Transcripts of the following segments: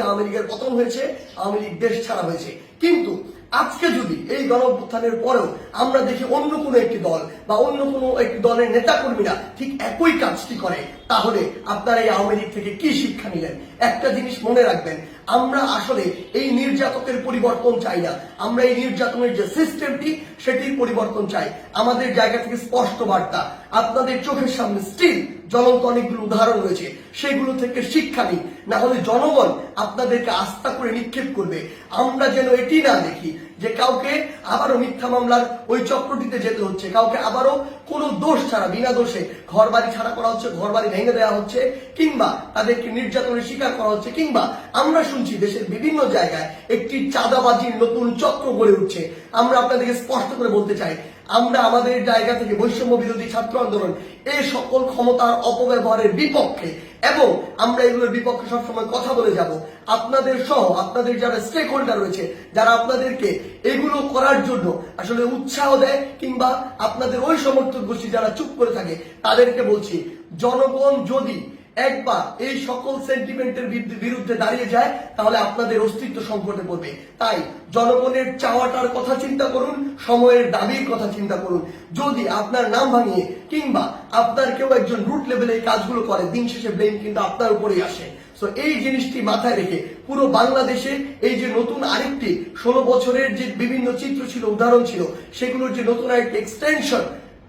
আওয়ামী লীগের পতন হয়েছে লীগ দেশ ছাড়া হয়েছে। কিন্তু আজকে যদি এই গণ অভ্যুত্থানের পরেও আমরা দেখি অন্য কোনো একটি দল বা অন্য কোনো একটি দলের নেতাকর্মীরা ঠিক একই কাজটি করে, তাহলে আপনারা এই আওয়ামী লীগ থেকে কি শিক্ষা নিলেন? একটা জিনিস মনে রাখবেন আমরা আসলে এই নির্যাতকের পরিবর্তন চাই না। আমরা এই নির্যাতনের যে সিস্টেমটি সেটির পরিবর্তন চাই। আমাদের জায়গা থেকে স্পষ্ট বার্তা, আপনাদের চোখের সামনে স্টিল জ্বলন্ত অনেকগুলো উদাহরণ রয়েছে। সেগুলো থেকে শিক্ষা নিন। না হলে জনগণ আপনাদেরকে আস্থা করে নিক্ষেপ করবে। আমরা যেন এটি না দেখি। যে কাউকে আবারও মিথ্যা মামলার ওই চক্রটিতে যেতে হচ্ছে, কাউকে আবারও কোনো দোষ ছাড়া, বিনা দোষে ঘর বাড়ি ছাড়া করা হচ্ছে ঘর বাড়ি ভেঙে দেওয়া হচ্ছে, কিংবা তাদেরকে নির্যাতনের শিকার করা হচ্ছে, কিংবা আমরা শুনছি দেশের বিভিন্ন জায়গায় একটি চাঁদাবাজির নতুন চক্র গড়ে উঠছে। আমরা আপনাদেরকে স্পষ্ট করে বলতে চাই, আমরা আমাদের জায়গা থেকে বৈষম্য বিরোধী ছাত্র আন্দোলন এই সকল ক্ষমতার অপব্যবহারের বিপক্ষে এবং আমরা এগুলোর বিপক্ষে সবসময় কথা বলে যাব। আপনাদের সহ আপনাদের যারা স্টেক হোল্ডার রয়েছে, যারা আপনাদেরকে এগুলো করার জন্য আসলে উৎসাহ দেয় কিংবা আপনাদের ওই সমর্থক গোষ্ঠী যারা চুপ করে থাকে, তাদেরকে বলছি, জনগণ যদি একবার এই সকল সেন্টিমেন্টের বিরুদ্ধে- দাঁড়িয়ে যায়, তাহলে আপনাদের অস্তিত্ব সংকটে পড়বে। তাই জনগণের চাওয়াটার কথা চিন্তা করুন, সময়ের দাবির কথা চিন্তা করুন। যদি আপনার নাম ভাঙিয়ে কিংবা আপনার কেউ একজন রুট লেভেলে এই কাজগুলো করে, দিন শেষে ব্লেম কিন্তু আপনার উপরেই আসে। তো এই জিনিসটি মাথায় রেখে পুরো বাংলাদেশে এই যে নতুন আরেকটি ষোলো বছরের যে বিভিন্ন চিত্র ছিল, উদাহরণ ছিল, সেগুলোর যে নতুন আরেকটি এক্সটেনশন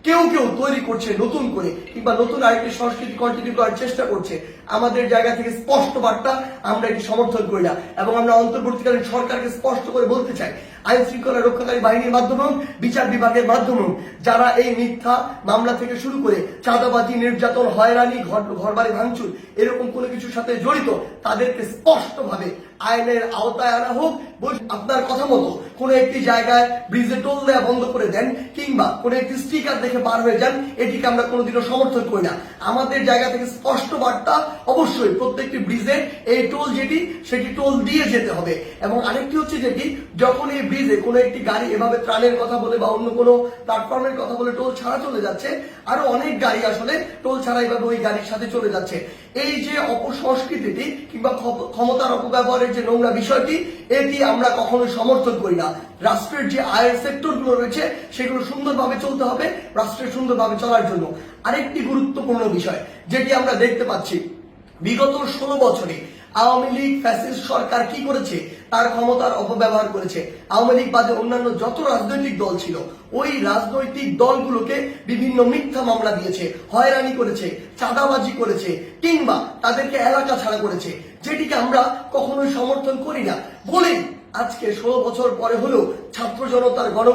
কেউ কেউ তৈরি করছে নতুন করে কিংবা নতুন আরেকটি সংস্কৃতি কন্টিনিউ করার চেষ্টা করছে। আমাদের জায়গা থেকে স্পষ্ট বার্তা আমরা এটি সমর্থন করি না এবং আমরা অন্তর্বর্তীকালীন সরকারকে স্পষ্ট করে বলতে চাই আইন শৃঙ্খলা রক্ষাকারী বাহিনীর মাধ্যমে হোক, বিচার বিভাগের মাধ্যমে হোক, যারা এই মিথ্যা মামলা থেকে শুরু করে চাঁদাবাজি নির্যাতন হয়রানি ঘর ঘরবাড়ি ভাঙচুর এরকম কোনো কিছুর সাথে জড়িত তাদেরকে স্পষ্টভাবে আইনের আওতায় আনা হোক আপনার কথা মতো কোনো একটি জায়গায় ব্রিজে টোল দেওয়া বন্ধ করে দেন কিংবা কোনো একটি স্টিকার দেখে পার হয়ে যান, এটিকে আমরা কোনোদিনও সমর্থন করি না। আমাদের জায়গা থেকে স্পষ্ট বার্তা অবশ্যই প্রত্যেকটি ব্রিজে এই টোল যেটি, সেটি টোল দিয়ে যেতে হবে। এবং আরেকটি হচ্ছে যেটি, যখন এই ব্রিজে কোনো একটি গাড়ি এভাবে ত্রাণের কথা বলে বা অন্য কোনো প্ল্যাটফর্মের কথা বলে টোল ছাড়া চলে যাচ্ছে, আরও অনেক গাড়ি আসলে টোল ছাড়া এভাবে ওই গাড়ির সাথে চলে যাচ্ছে। এই যে অপসংস্কৃতিটি কিংবা ক্ষমতার অপব্যবহারের যে নোংরা বিষয়টি, এটি আমরা কখনো সমর্থন করি না। রাষ্ট্রের যে আয়ের সেক্টরগুলো রয়েছে, সেগুলো সুন্দরভাবে চলতে হবে, রাষ্ট্রের সুন্দরভাবে চলার জন্য। আরেকটি গুরুত্বপূর্ণ বিষয়, যেটি আমরা দেখতে পাচ্ছি, বিগত ষোলো বছরে আওয়ামী লীগ, ফ্যাসিস্ট সরকার কি করেছে? তার ক্ষমতার অপব্যবহার করেছে। আওয়ামী লীগ বাদে অন্যান্য যত রাজনৈতিক দল ছিল, ওই রাজনৈতিক দলগুলোকে বিভিন্ন মিথ্যা মামলা দিয়েছে, হয়রানি করেছে, চাঁদাবাজি করেছে, কিংবা তাদেরকে এলাকা ছাড়া করেছে, যেটিকে আমরা কখনোই সমর্থন করি না। বলেই আজকে ষোলো বছর পরে হলেও ছাত্র জনতার গণ